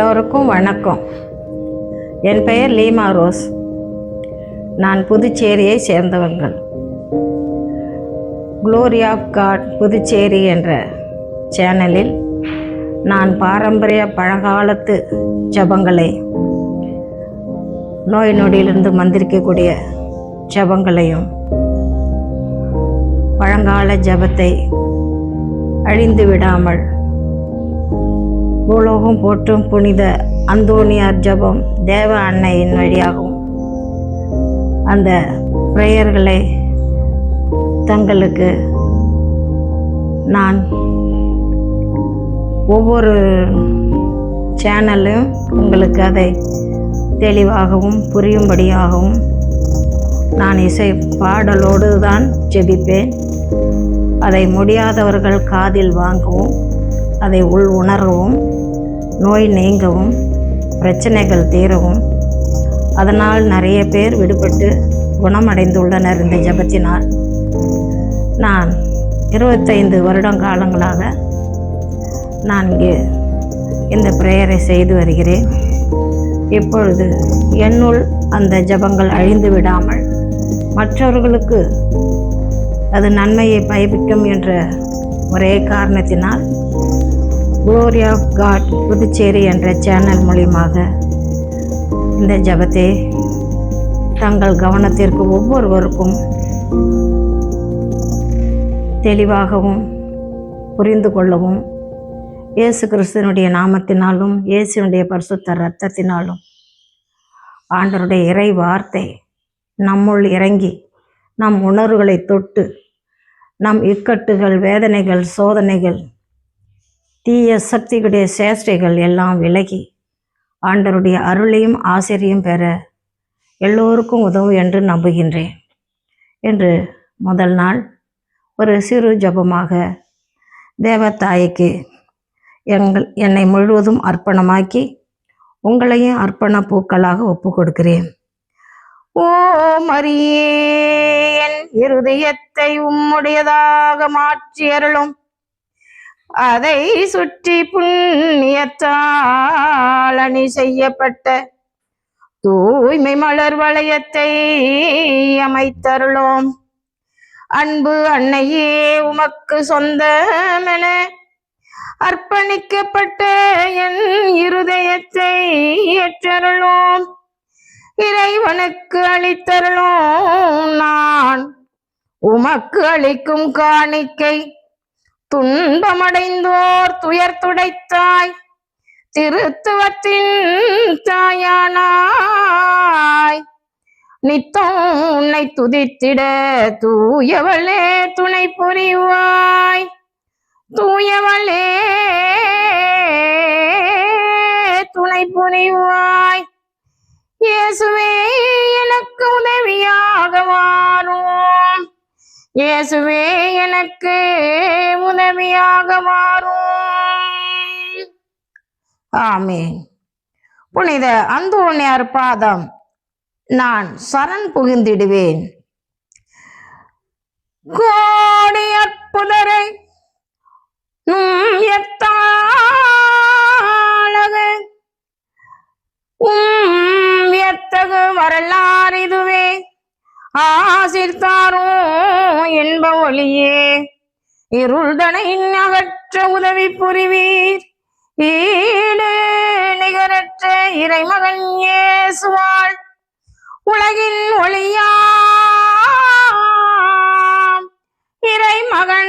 எல்லோருக்கும் வணக்கம். என் பெயர் லீமா ரோஸ். நான் புதுச்சேரியை சேர்ந்தவர்கள். குளோரி ஆஃப் காட் புதுச்சேரி என்ற சேனலில் நான் பாரம்பரிய பழங்காலத்து ஜபங்களை நோய் நொடியிலிருந்து மந்திரிக்கக்கூடிய ஜபங்களையும் பழங்கால ஜபத்தை அழிந்து விடாமல் பூலோகம் போற்றும் புனித அந்தோனியார் ஜபம் தேவ அன்னையின் வழியாகவும் அந்த ப்ரேயர்களை தங்களுக்கு நான் ஒவ்வொரு சேனலும் உங்களுக்கு அதை தெளிவாகவும் புரியும்படியாகவும் நான் இசை பாடலோடு தான் ஜெபிப்பேன். அதை முடியாதவர்கள் காதில் வாங்கவும். அதை உள் உணரவும் நோய் நீங்கவும் பிரச்சனைகள் தீரவும் அதனால் நிறைய பேர் விடுபட்டு குணமடைந்துள்ளனர் இந்த ஜபத்தினால். நான் இருபத்தைந்து வருடம் காலங்களாக நான் இங்கே இந்த ப்ரேயரை செய்து வருகிறேன். இப்பொழுது என்னுள் அந்த ஜபங்கள் அழிந்து விடாமல் மற்றவர்களுக்கு அது நன்மையை பயப்பிக்கும் என்ற ஒரே காரணத்தினால் க்ளோரி ஆஃப் காட் புதுச்சேரி என்ற சேனல் மூலியமாக இந்த ஜபத்தை தங்கள் கவனத்திற்கு ஒவ்வொருவருக்கும் தெளிவாகவும் புரிந்து கொள்ளவும் இயேசு கிறிஸ்தனுடைய நாமத்தினாலும் இயேசுனுடைய பரிசுத்த இரத்தத்தினாலும் ஆண்டருடைய இறை வார்த்தை நம்முள் இறங்கி நம் உணர்வுகளை தொட்டு நம் இக்கட்டுகள் வேதனைகள் சோதனைகள் தீய சக்திகளுடைய சேஷ்டைகள் எல்லாம் விலகி ஆண்டருடைய அருளையும் ஆசிரியும் பெற எல்லோருக்கும் உதவும் என்று நம்புகின்றேன். என்று முதல் நாள் ஒரு சிறு ஜபமாக தேவத்தாய்க்கு எங்கள் என்னை முழுவதும் அர்ப்பணமாக்கி உங்களையும் அர்ப்பண பூக்களாக ஒப்பு கொடுக்கிறேன் ஓ மரியே என் இருதயத்தை உம்முடையதாக மாற்றி அருளும். அதை சுற்றி புண்ணியத்தால் அணி செய்யப்பட்ட தூய்மை மலர் வளையத்தை அமைத்தருளோம். அன்பு அன்னையே உமக்கு சொந்தமென அர்ப்பணிக்கப்பட்ட என் இருதயத்தை ஏற்றருளோம். இறைவனுக்கு அளித்தருளோம் நான் உமக்கு அளிக்கும் காணிக்கை துன்பமடைந்தோர் துயர் துடைத்தாய். திருத்துவத்தின் தாயானாய். நித்தம் உன்னை துதித்திட தூயவளே துணை புரிவாய். தூயவளே துணை புரிவாய். இயேசுவே எனக்கு உதவியாக மாறும் இயேசுவே எனக்கு உதவியாக மாறும். ஆமே புனித அந்தோணியார் பாதம் நான் சரண் புகுந்திடுவேன். கோடி ஆசிர்த்தாரும் என்ப ஒளியே. இருள்தனை அகற்ற உதவி புரிவீர். ஈடு நிகரற்ற இறைமகன் ஏசுவாள் உலகின் ஒளியாம்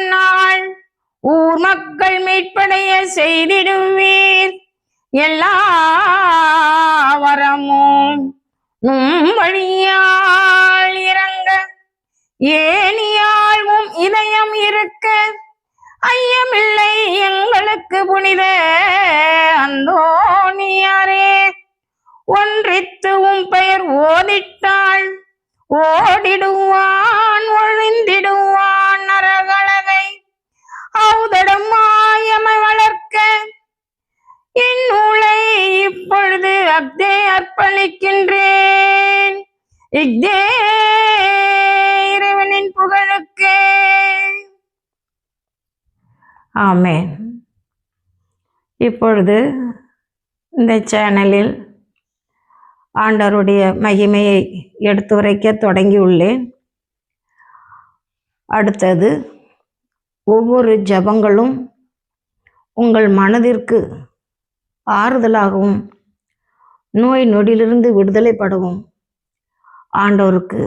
நாள் ஊர் மக்கள் மீட்படைய செய்திடுவீர். எல்லா வரமும் உம் வழியா ஏனியாழ்வும் இதயம் இருக்க. ஐயமில்லை எங்களுக்கு புனித அந்தோனியாரே ஒன்றித்து உம் பெயர் ஓதிட்டாள். ஓடிடுவான் ஒழிந்திடுவான் நரகலகை. அவுதடம் மாயமை வளர்க்க. இந்நூலை இப்பொழுது அக்தே அர்ப்பணிக்கின்றேன். இக்தே புகழுக்கே ஆமேன். இப்பொழுது இந்த சேனலில் ஆண்டவருடைய மகிமையை எடுத்துரைக்க தொடங்கியுள்ளேன். அடுத்தது ஒவ்வொரு ஜபங்களும் உங்கள் மனதிற்கு ஆறுதலாகவும் நோய் நொடியிலிருந்து விடுதலைப்படவும் ஆண்டவருக்கு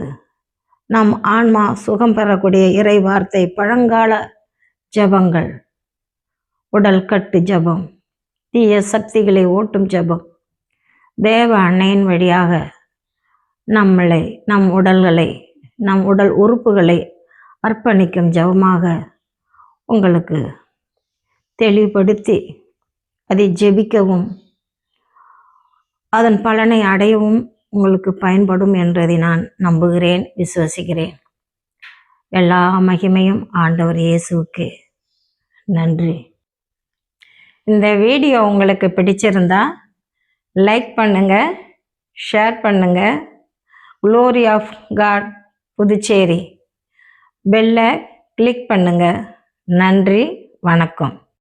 நம் ஆன்மா சுகம் பெறக்கூடிய இறை வார்த்தை பழங்கால ஜபங்கள். உடல் கட்டு ஜபம் தீய சக்திகளை ஓட்டும் ஜபம். தேவ அன்னையின் வழியாக நம்மளை நம் உடல்களை நம் உடல் உறுப்புகளை அர்ப்பணிக்கும் ஜபமாக உங்களுக்கு தெளிவுபடுத்தி அதை ஜெபிக்கவும் அதன் பலனை அடையவும் உங்களுக்கு பயன்படும் என்றதை நான் நம்புகிறேன் விசுவசிக்கிறேன். எல்லா மகிமையும் ஆண்டவர் இயேசுவுக்கு. நன்றி. இந்த வீடியோ உங்களுக்கு பிடிச்சிருந்தா லைக் பண்ணுங்க ஷேர் பண்ணுங்க. Glory of God Puducherry. பெல்லை கிளிக் பண்ணுங்க. நன்றி வணக்கம்.